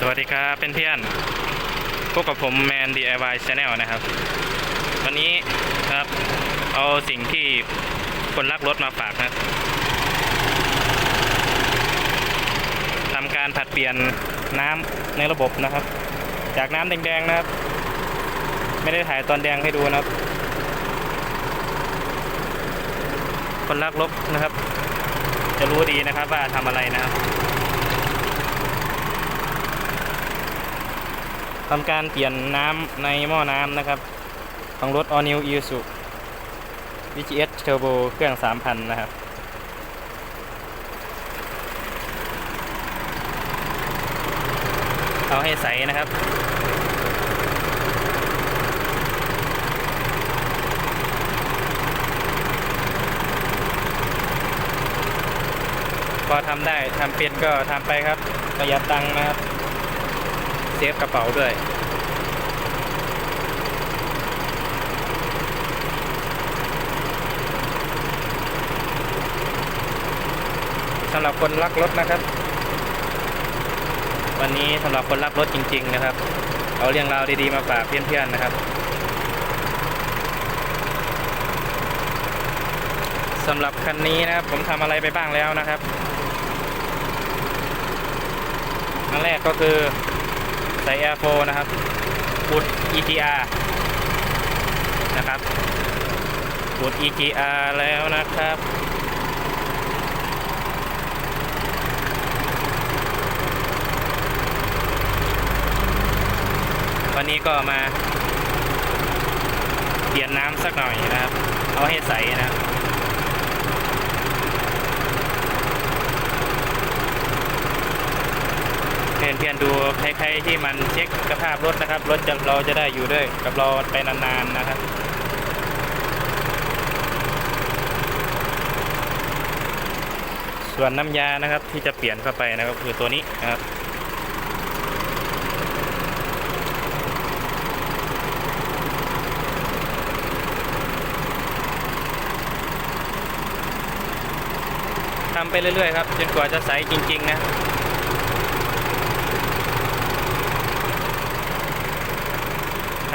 สวัสดีครับเพื่อนๆพบกับผมแมน DIY Channel นะครับ วันนี้ครับเอาสิ่งที่คนรักรถมาฝากนะทำการผัดเปลี่ยนน้ำในระบบนะครับ จากน้ำแดงๆนะครับ ไม่ได้ถ่ายตอนแดงให้ดูนะครับ คนรักรถนะครับ จะรู้ดีนะครับว่าทำอะไรนะครับ ทำการเปลี่ยนน้ำในหม้อน้ำนะครับ ของรถ All New Isuzu VGS Turbo เครื่อง 3,000 นะครับเอาให้ใสนะครับ พอทำได้ทำเป็นก็ทำไปครับประหยัดตังค์นะครับ เซฟกระเป๋าด้วยสำหรับคนรักรถนะครับ วันนี้สำหรับคนรักรถจริง ๆ นะครับ เอาเรื่องราวดีๆมาฝากเพื่อนๆนะครับสำหรับคันนี้นะครับ ผมทำอะไรไปบ้างแล้วนะครับอันแรกก็คือ ใส่ Air 4นะครับบุด EGR นะครับบุด EGR แล้วนะครับวันนี้ก็มาเปลี่ยนน้ำสักหน่อยนะครับ เอาให้ใสนะครับ เพื่อนๆดูใครๆที่มันเช็คสภาพรถนะครับ รถจะเราจะได้อยู่ด้วยกับเราไปนานๆนะครับส่วนน้ำยานะครับที่จะเปลี่ยนเข้าไปนะครับคือตัวนี้นะครับ ทำไปเรื่อยๆครับจนกว่าจะใสจริง ๆ นะ